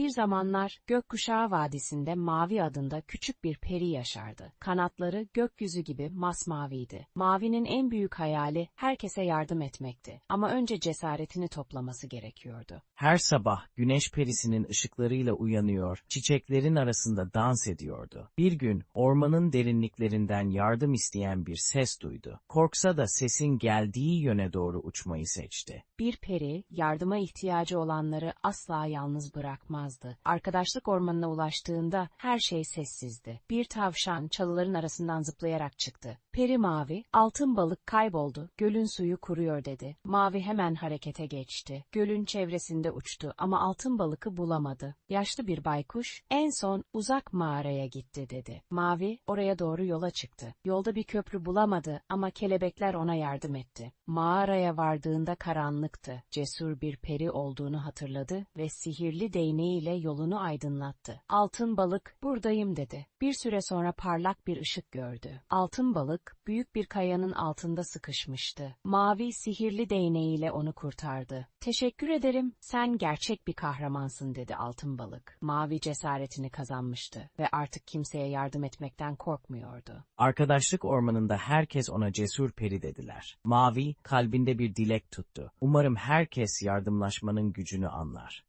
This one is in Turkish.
Bir zamanlar Gökkuşağı Vadisi'nde Mavi adında küçük bir peri yaşardı. Kanatları gökyüzü gibi masmaviydi. Mavi'nin en büyük hayali herkese yardım etmekti. Ama önce cesaretini toplaması gerekiyordu. Her sabah güneş perisinin ışıklarıyla uyanıyor, çiçeklerin arasında dans ediyordu. Bir gün ormanın derinliklerinden yardım isteyen bir ses duydu. Korksa da sesin geldiği yöne doğru uçmayı seçti. Bir peri, yardıma ihtiyacı olanları asla yalnız bırakmazdı. Arkadaşlık ormanına ulaştığında her şey sessizdi. Bir tavşan çalıların arasından zıplayarak çıktı. Peri Mavi, altın balık kayboldu, gölün suyu kuruyor dedi. Mavi hemen harekete geçti. Gölün çevresinde uçtu ama altın balıkı bulamadı. Yaşlı bir baykuş, en son uzak mağaraya gitti dedi. Mavi, oraya doğru yola çıktı. Yolda bir köprü bulamadı ama kelebekler ona yardım etti. Mağaraya vardığında karanlıktı. Cesur bir peri olduğunu hatırladı ve sihirli değneğiyle yolunu aydınlattı. Altın balık, buradayım dedi. Bir süre sonra parlak bir ışık gördü. Altın balık, büyük bir kayanın altında sıkışmıştı. Mavi sihirli değneğiyle onu kurtardı. Teşekkür ederim, sen gerçek bir kahramansın dedi altın balık. Mavi cesaretini kazanmıştı ve artık kimseye yardım etmekten korkmuyordu. Arkadaşlık ormanında herkes ona cesur peri dediler. Mavi kalbinde bir dilek tuttu. Umarım herkes yardımlaşmanın gücünü anlar.